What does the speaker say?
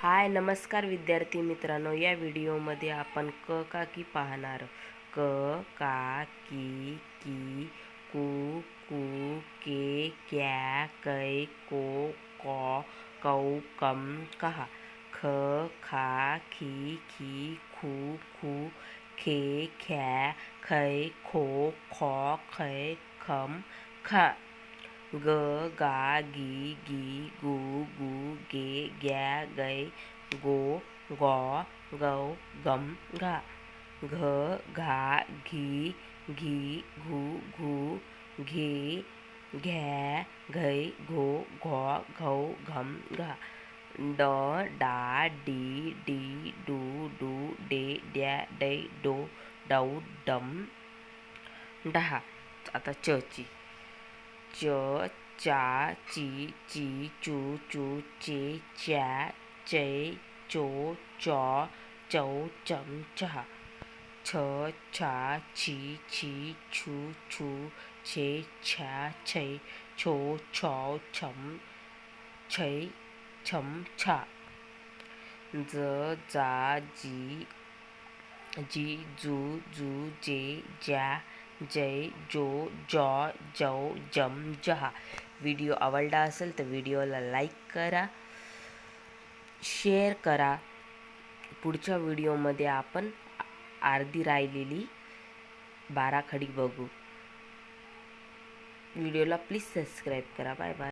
हाय, नमस्कार विद्यार्थी मित्रांनो. या व्हिडिओमध्ये आपण क, का, की पाहणार? क, का, की की, कू कू, के, क्या, कै, को, कौ कौ, कम, कहा. ख, खा, खी खी, खू खू, खे, ख्या, खै, खो, खौ, खै, खम, खा. ग, गा, गी गी, गू गू गे ग्या गै गो गॉ गौ गम घा घ घा घी घी घू घू घे घ्या घै घो घॉ घौ घम घा ड डा D D do do day डॅ डै dough डौ डम डहा आता च ची च 甲己己足足节甲贼左左走整者，车查骑骑出出车查车车车乘车乘车，则杂己己足足节甲。जय जो जॉ जौ जम जहा. व्हिडिओ आवडला असेल तर व्हिडिओला लाईक करा शेअर करा. पुढच्या व्हिडिओमध्ये आपण अर्धी राहिलेली बाराखडी बघू. व्हिडिओला प्लीज सबस्क्राईब करा. Bye bye.